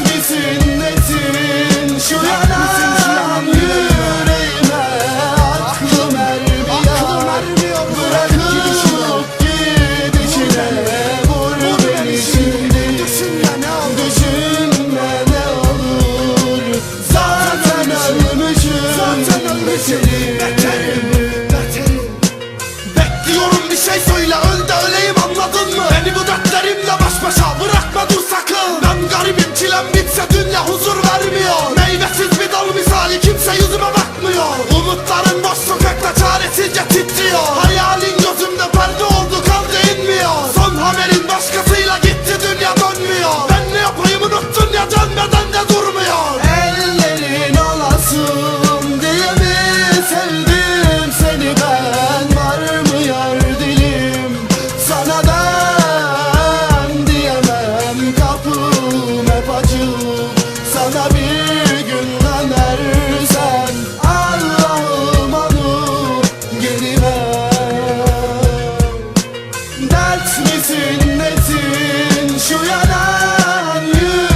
misin nesin şu yanan yüreğime Aklım ermiyor. Bırakıp gidişine Vur beni şimdi. Düşünme ne olur. Zaten ölmüşüm. Seni se já te Dert misin nesin? Şu yanan yüreğime